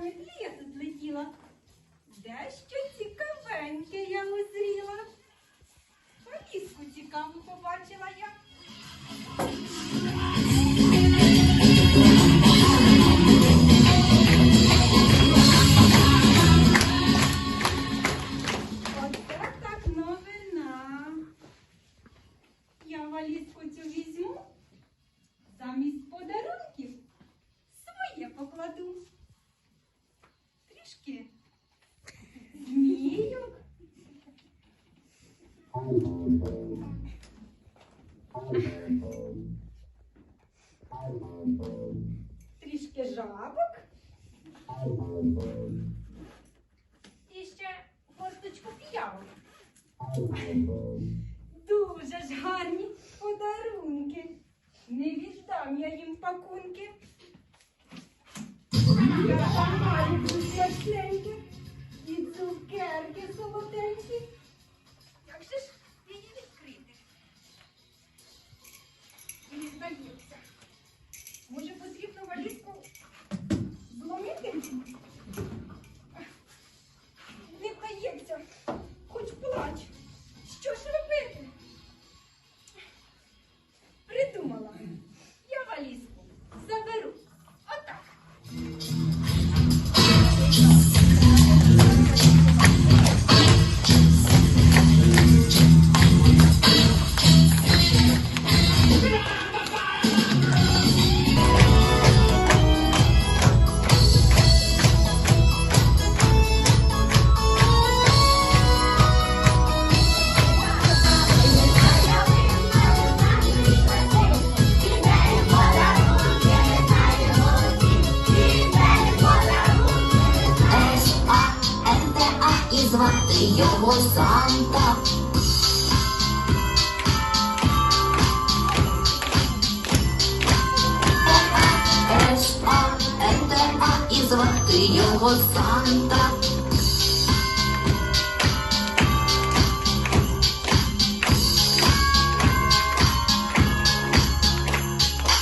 Метлі я тут летіла. Дещо цікавеньке я узріла. Валізку цікаву побачила я. Оце так новина. Я валізку цю візьму, замість Трішки жабок. І ще горсточку піявок. Дуже ж гарні подарунки. Не віддам я їм пакунки. Я маю смачненькі і цукерки солоденькі. Звати його Санта. С-А-Н-Т-А і звати його Санта.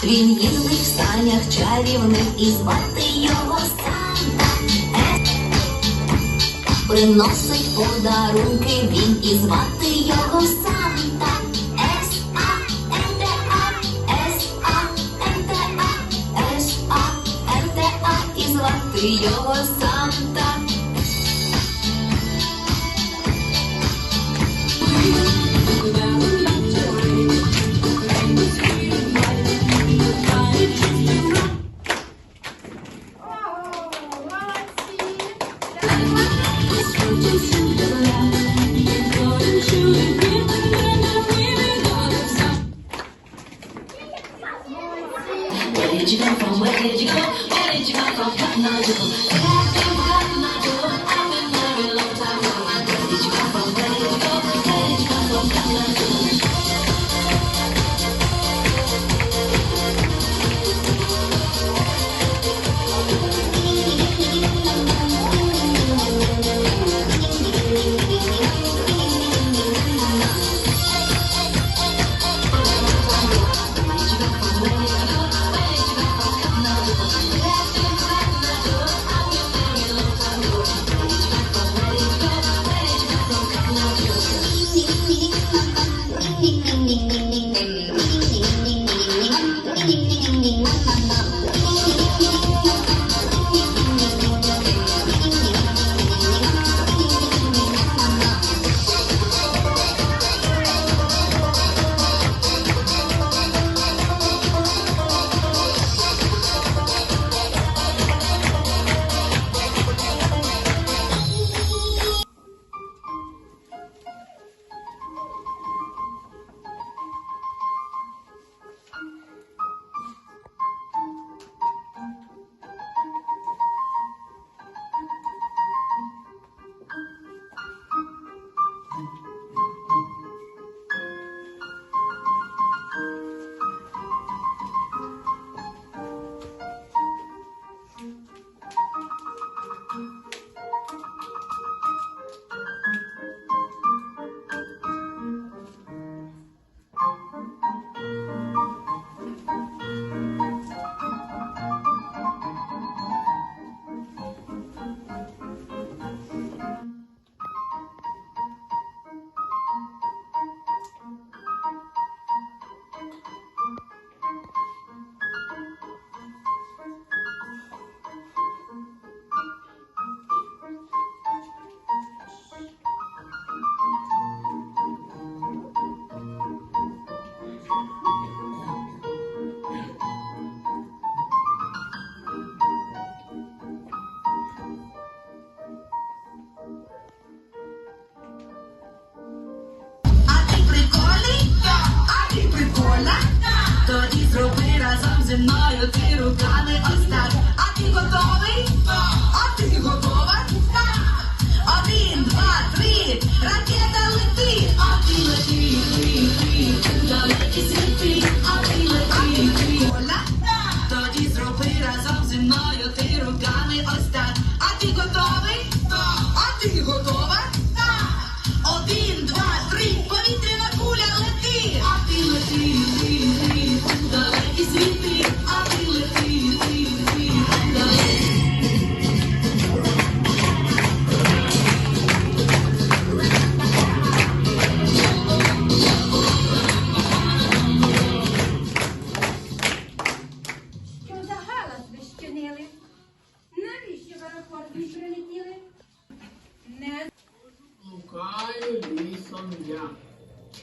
Він їздить в санях чарівних і звати його Приносить подарунки він і звати його Санта. С-А-Н-Т-А, С-А-Н-Т-А, С-А-Н-Т-А і звати його Санта. From? Where did you go? Where did you come from? Cotton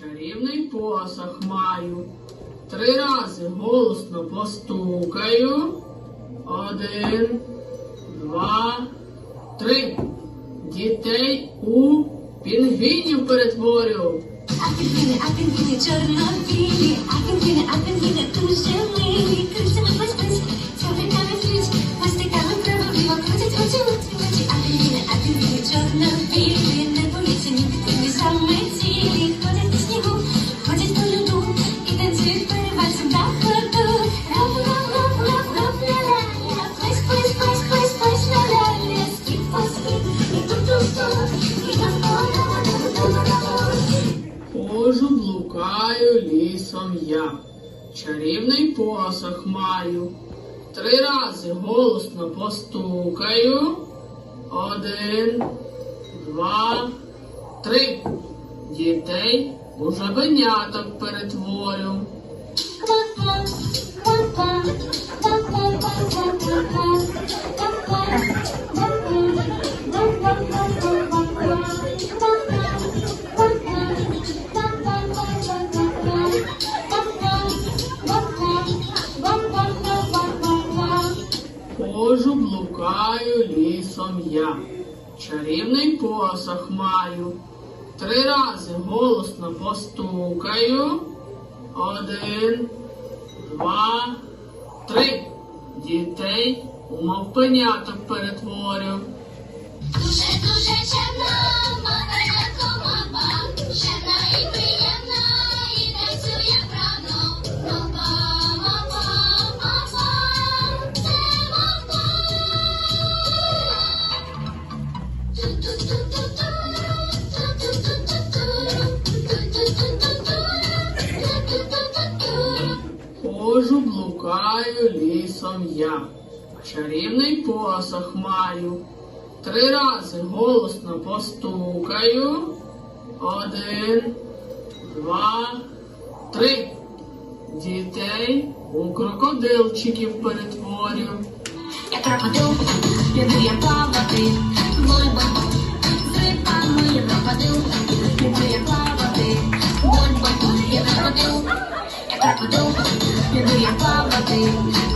чарівний посох маю, три рази голосно постукаю. Один, два, три. Дітей у пінгвінів перетворю. А пінгвіни, а пінгвіни чорно-білі, а пінгвіни, а пінгвіни дуже милі. Крильцями плесь-плесь, лісом я, чарівний посох маю, три рази голосно постукаю. Один, два, три. Дітей у жабеняток перетворю. Хожу, блукаю лісом я, чарівний посох маю, три рази голосно постукаю. Один, два, три. Дітей у мавпеняток перетворю. Дуже дуже чемна, я, чарівний посох маю, три рази голосно постукаю. Один, два, три. Дітей у крокодилчиків перетворю. Я крокодил, люблю я плавати, буль-буль, з рибами я крокодил, люблю я плавати, буль-буль, я крокодил, я крокодил, люблю я плавати,